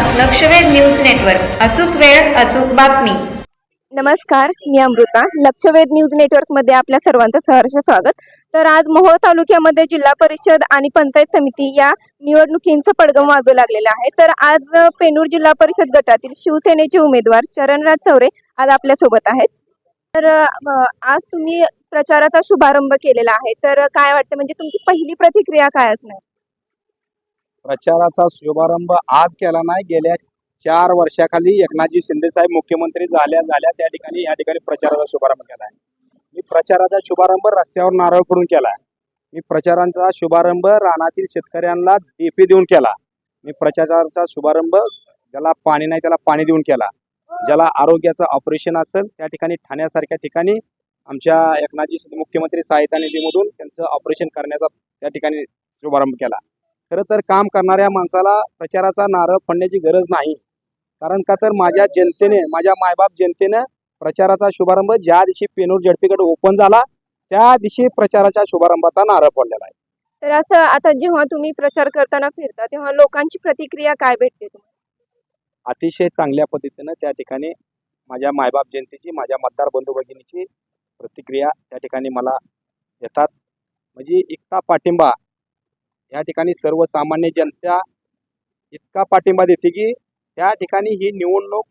लक्षवेध news network. अचूक वेळ अचूक बातमी. नमस्कार मी अमृता. लक्षवेध न्यूज नेटवर्कमध्ये आपल्या सर्वांचं सहर्ष स्वागत. तर आज मोहोळ तालुक्यामध्ये जिल्हा परिषद आणि पंचायत समिती या निवडणुकींचं पडगम वाजू लागलेलं आहे. तर आज पेनूर जिल्हा परिषद गटातील शिवसेनेचे उमेदवार चरणराज चौरे आज आपल्यासोबत आहेत. तर आज तुम्ही प्रचाराचा शुभारंभ केलेला आहे. तर काय वाटतं? म्हणजे तुमची पहिली प्रतिक्रिया काय असणार? प्रचाराचा शुभारंभ आज केला नाही. गेल्या चार वर्षाखाली एकनाथजी शिंदे साहेब मुख्यमंत्री झाल्या झाल्या. त्या ठिकाणी या ठिकाणी प्रचाराचा शुभारंभ केला आहे. मी प्रचाराचा शुभारंभ रस्त्यावर नारळ फोडून केला आहे. मी प्रचारांचा शुभारंभ रानातील शेतकऱ्यांना डीपी देऊन केला. मी प्रचाराचा शुभारंभ ज्याला पाणी नाही त्याला पाणी देऊन केला. ज्याला आरोग्याचं ऑपरेशन असेल त्या ठिकाणी ठाण्यासारख्या ठिकाणी आमच्या एकनाथजी मुख्यमंत्री सहायता निधीमधून त्यांचं ऑपरेशन करण्याचा त्या ठिकाणी शुभारंभ केला. खरं तर काम करणाऱ्या माणसाला प्रचाराचा नारळ फोडण्याची गरज नाही. कारण का तर माझ्या जनतेने माझ्या मायबाप जनतेनं प्रचाराचा शुभारंभ ज्या दिवशी पेनूर झडपीकडे ओपन झाला त्या दिवशी प्रचाराच्या शुभारंभाचा नारळ फोडलेला आहे. तर असं आता जेव्हा तुम्ही प्रचार करताना फिरता तेव्हा लोकांची प्रतिक्रिया काय भेटते तुम्हाला? अतिशय चांगल्या पद्धतीनं त्या ठिकाणी माझ्या मायबाप जनतेची माझ्या मतदार बंधू भगिनीची प्रतिक्रिया त्या ठिकाणी मला येतात. म्हणजे इतका पाठिंबा या ठिकाणी सर्वसामान्य जनता इतका पाठिंबा देते की त्या ठिकाणी ही निवडणूक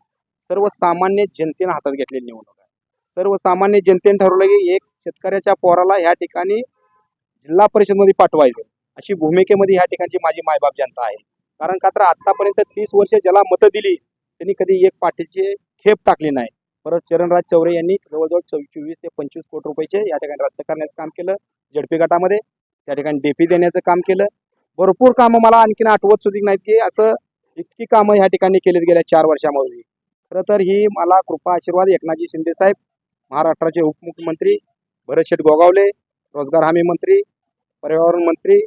सर्वसामान्य जनतेनं हातात घेतलेली निवडणूक आहे. सर्वसामान्य जनतेने ठरवलं की एक शेतकऱ्याच्या पोराला ह्या ठिकाणी जिल्हा परिषदमध्ये पाठवायचं. अशी भूमिकेमध्ये ह्या ठिकाणची माझी मायबाप जनता आहे. कारण का तर आतापर्यंत तीस वर्ष ज्याला मतं दिली त्यांनी कधी एक पाठीची खेप टाकली नाही. परत चरणराज चौरे यांनी जवळजवळ चोवीस ते पंचवीस कोटी रुपयाचे या ठिकाणी रस्ते करण्याचं काम केलं. झडपी गटामध्ये त्या ठिकाणी डेपी देण्याचं काम केलं. भरपूर कामं मला आणखीन आठवत सुद्धा नाहीत की असं इतकी कामं ह्या ठिकाणी केलीत गेल्या चार वर्षामध्ये. खरं तर ही मला कृपा आशीर्वाद एकनाथजी शिंदे साहेब महाराष्ट्राचे उपमुख्यमंत्री भरत शेठ गोगावले रोजगार हमी मंत्री पर्यावरण मंत्री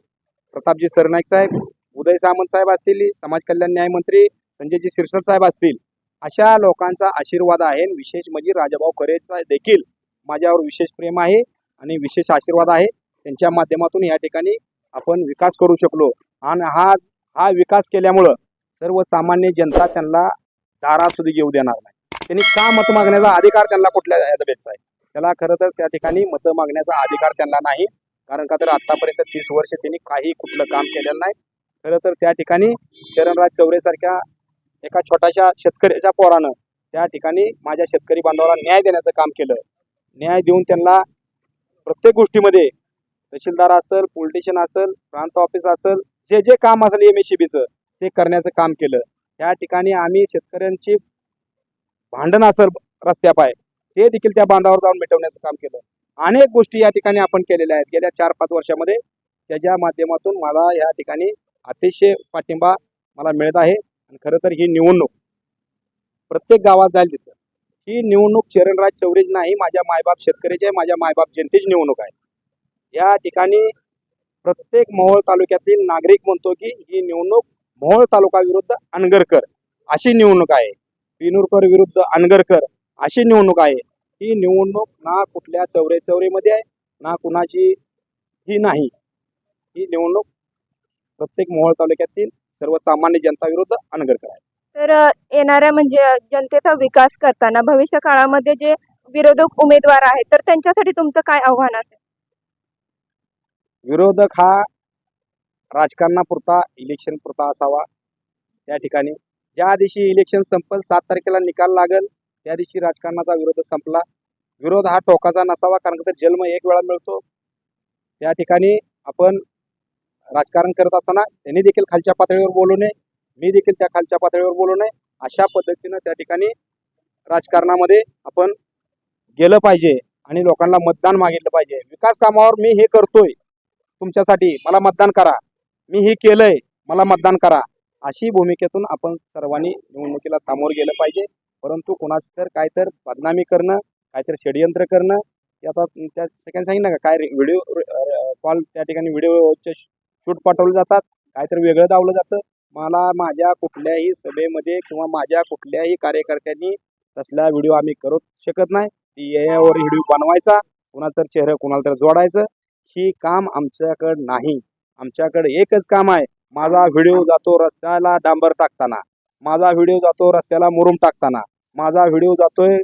प्रतापजी सरनाईक साहेब उदय सामंत साहेब असतील समाज कल्याण न्याय मंत्री संजयजी शिरसट साहेब असतील. अशा लोकांचा आशीर्वाद आहे आणि विशेष म्हणजे राजाभाऊ खरेचा देखील माझ्यावर विशेष प्रेम आहे आणि विशेष आशीर्वाद आहे. त्यांच्या माध्यमातून या ठिकाणी आपण विकास करू शकलो. आणि हा हा विकास केल्यामुळं सर्वसामान्य जनता त्यांना दारात सुद्धा येऊ देणार नाही. त्यांनी का मत मागण्याचा अधिकार त्यांना कुठल्या याचा आहे त्याला खरं तर त्या ठिकाणी मतं मागण्याचा अधिकार त्यांना नाही. कारण का तर आतापर्यंत तीस वर्ष त्यांनी काही कुठलं काम केलेलं नाही. खरं तर त्या ठिकाणी चरणराज चौरेसारख्या एका छोट्याशा शेतकऱ्याच्या पोरानं त्या ठिकाणी माझ्या शेतकरी बांधवाला न्याय देण्याचं काम केलं. न्याय देऊन त्यांना प्रत्येक गोष्टीमध्ये तहसीलदार असेल पोलिटिशियन असेल प्रांत ऑफिस असेल जे जे काम असेल एम एस ते करण्याचं काम केलं. त्या ठिकाणी आम्ही शेतकऱ्यांची भांडण असेल रस्त्यापाय ते देखील त्या बांधावर जाऊन मिटवण्याचं काम केलं. अनेक गोष्टी या ठिकाणी आपण केलेल्या आहेत. गेल्या चार पाच वर्षामध्ये त्याच्या माध्यमातून मला या ठिकाणी अतिशय पाठिंबा मला मिळत आहे. आणि खरं तर ही निवडणूक प्रत्येक गावात जाईल तिथं ही निवडणूक चरणराज चौरेज नाही माझ्या मायबाप शेतकऱ्याची आहे माझ्या मायबाप जनतेची निवडणूक आहे. या ठिकाणी प्रत्येक मोहोळ तालुक्यातील नागरिक म्हणतो की ही निवडणूक मोहोळ तालुका विरुद्ध अनगरकर अशी निवडणूक आहे. पिनूरकर विरुद्ध अनगरकर अशी निवडणूक आहे. ही निवडणूक ना कुठल्या चौरे चौरेमध्ये आहे ना कुणाची ही नाही. ही निवडणूक प्रत्येक मोहोळ तालुक्यातील सर्वसामान्य जनता विरुद्ध अनगरकर आहे. तर येणाऱ्या म्हणजे जनतेचा विकास करताना भविष्य काळामध्ये जे विरोधक उमेदवार आहेत तर त्यांच्यासाठी तुमचं काय आव्हान असेल? विरोधक हा राजकारणापुरता इलेक्शन पुरता असावा. त्या ठिकाणी ज्या दिवशी इलेक्शन संपल सात तारखेला निकाल लागल त्या दिवशी राजकारणाचा विरोध संपला. विरोध हा टोकाचा नसावा कारण का तर जन्म एक वेळा मिळतो. त्या ठिकाणी आपण राजकारण करत असताना त्यांनी देखील खालच्या पातळीवर बोलू नये मी देखील त्या खालच्या पातळीवर बोलू नये. अशा पद्धतीनं त्या ठिकाणी राजकारणामध्ये आपण गेलं पाहिजे आणि लोकांना मतदान मागितलं पाहिजे. विकास कामावर मी हे करतोय. तुमच्यासाठी मला मतदान करा. मी हे केलंय मला मतदान करा. अशी भूमिकेतून आपण सर्वांनी निवडणुकीला सामोर गेलं पाहिजे. परंतु कोणाच तर काय तर बदनामी करणं काहीतरी षडयंत्र करणं हे आता त्या सेकंड सांगितलं का काय व्हिडिओ कॉल त्या ठिकाणी व्हिडिओचे शूट पाठवले जातात काहीतरी वेगळं दावलं जातं. मला माझ्या कुठल्याही सभेमध्ये किंवा माझ्या कुठल्याही कार्यकर्त्यांनी तसला व्हिडिओ आम्ही करू शकत नाही. ती यावर व्हिडिओ बनवायचा कुणाला तर चेहरा कुणाला तर जोडायचं. ही काम आमच्याकडं नाही. आमच्याकडे एकच काम आहे. माझा व्हिडिओ जातो रस्त्याला डांबर टाकताना. माझा व्हिडिओ जातो रस्त्याला मुरुम टाकताना. माझा व्हिडिओ जातोय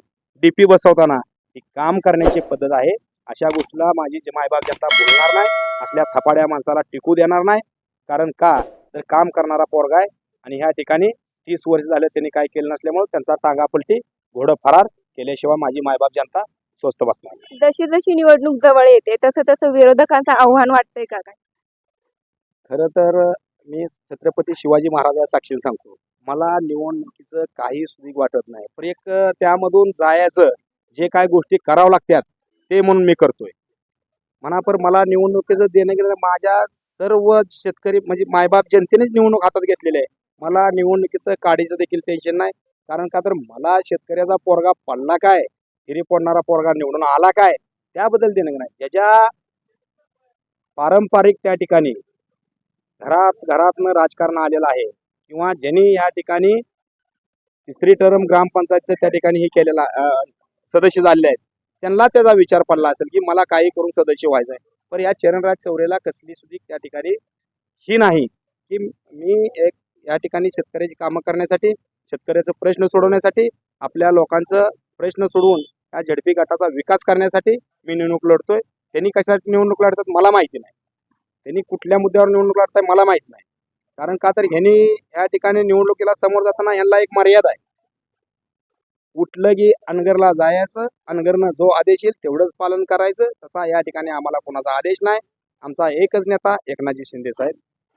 डीपी बसवताना. ही काम करण्याची पद्धत आहे. अशा गोष्टीला माझी जी मायबाप जनता बोलणार नाही. असल्या थपाड्या माणसाला टिकू देणार नाही. कारण का? तर काम करणारा पोरगा आहे आणि ह्या ठिकाणी तीस वर्ष झाले त्यांनी काय केलं नसल्यामुळे त्यांचा टांगा पलटी घोडं फरार केल्याशिवाय माझी मायबाप जनता स्वस्त बसणार. जशी जशी निवडणूक जवळ येते तसं तसं विरोधकांचं आव्हान वाटतंय का काय? खरं तर मी छत्रपती शिवाजी महाराजा साक्षीने सांगतो. मला निवडणुकीचं काही सुधीक वाटत नाही. पण एक त्यामधून जायचं जे काय गोष्टी करावं लागतात ते म्हणून मी करतोय. म्हणा पण मला निवडणुकीचं देणं गेलं माझ्या सर्व शेतकरी म्हणजे मायबाप जनतेनेच निवडणूक हातात घेतलेली आहे. मला निवडणुकीचं काडीचं देखील टेन्शन नाही. कारण का तर मला शेतकऱ्याचा पोरगा पडला काय? हिरी पडणारा पोरगा निवडून आला काय? त्याबद्दल देणं नाही. ज्याच्या पारंपरिक त्या ठिकाणी घरात घरातनं राजकारण आलेलं आहे किंवा ज्यांनी या ठिकाणी तिसरी टर्म ग्रामपंचायतचं त्या ठिकाणी हे केलेला सदस्य झालेले आहेत. त्यांना त्याचा विचार पडला असेल की मला काही करून सदस्य व्हायचं आहे. पण या चरणराज चौरेला कसली सुधी त्या ठिकाणी ही नाही की मी एक या ठिकाणी शेतकऱ्याची कामं करण्यासाठी शेतकऱ्याचा प्रश्न सोडवण्यासाठी आपल्या लोकांचं प्रश्न सोडवून या झडपी गटाचा विकास करण्यासाठी मी निवडणूक लढतोय. त्यांनी कशासाठी निवडणूक लढतात मला माहिती नाही. त्यांनी कुठल्या मुद्द्यावर निवडणूक लढताय मला माहीत नाही. कारण का तर ह्यांनी या ठिकाणी निवडणुकीला समोर जाताना ह्यांना एक मर्यादा आहे. कुठलं की अनगरला जायचं अनगरनं जो आदेश येईल तेवढंच पालन करायचं. तसा या ठिकाणी आम्हाला कोणाचा आदेश नाही. आमचा एकच नेता एकनाथजी शिंदे साहेब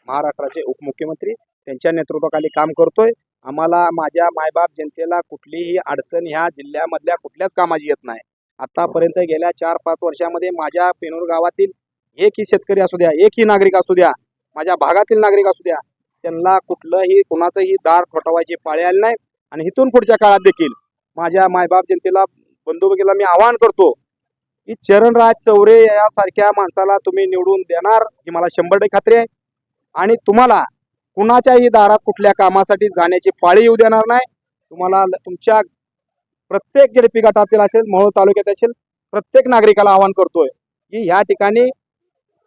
महाराष्ट्राचे उपमुख्यमंत्री त्यांच्या नेतृत्वाखाली काम करतोय. आम्हाला माझ्या मायबाप जनतेला कुठलीही अडचण ह्या जिल्ह्यामधल्या कुठल्याच कामाची येत नाही. आतापर्यंत गेल्या चार पाच वर्षामध्ये माझ्या पेनूर गावातील एकही शेतकरी असू द्या एकही नागरिक असू द्या माझ्या भागातील नागरिक असू द्या त्यांना कुठलंही कुणाचंही दार ठोठवायची पाळी आली नाही. आणि इथून पुढच्या काळात देखील माझ्या मायबाप जनतेला बंधुभगिनीला मी आवाहन करतो की चरणराज चौरे यासारख्या माणसाला तुम्ही निवडून देणार ही मला शंभर टक्के खात्री आहे. आणि तुम्हाला कुणाच्याही दारात कुठल्या कामासाठी जाण्याची पाळी येऊ देणार नाही. तुम्हाला तुमच्या प्रत्येक जेडपी गटातील असेल मोहोळ तालुक्यात असेल प्रत्येक नागरिकाला आवाहन करतोय की ह्या ठिकाणी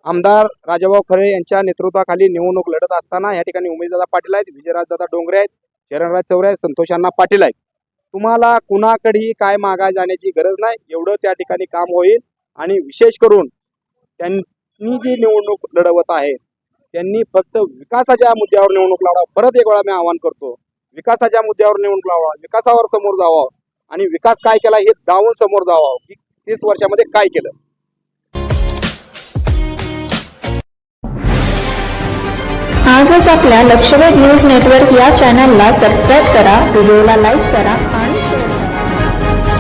आमदार राजाभाऊ खरे यांच्या नेतृत्वाखाली निवडणूक लढत असताना या ठिकाणी उमेशदादा पाटील आहेत विजयराजदादा डोंगरे आहेत चरणराज चौरे आहेत संतोष अण्णा पाटील आहेत. तुम्हाला कुणाकडेही काय मागा जाण्याची गरज नाही एवढं त्या ठिकाणी काम होईल. आणि विशेष करून त्यांनी जी निवडणूक लढवत आहेत त्यांनी फक्त विकासाच्या मुद्द्यावर निवडणूक लावा परत एक वेळा मी आवाहन करतो विकासाच्या मुद्द्यावर निवडणूक लावा विकासावर समोर जावा आणि विकास काय केला हे दावून समोर जावा. की तीस वर्षामध्ये काय केलं? आजच आपल्या लक्षवेध न्यूज नेटवर्क या चॅनलला सबस्क्राईब करा व्हिडिओला लाईक करा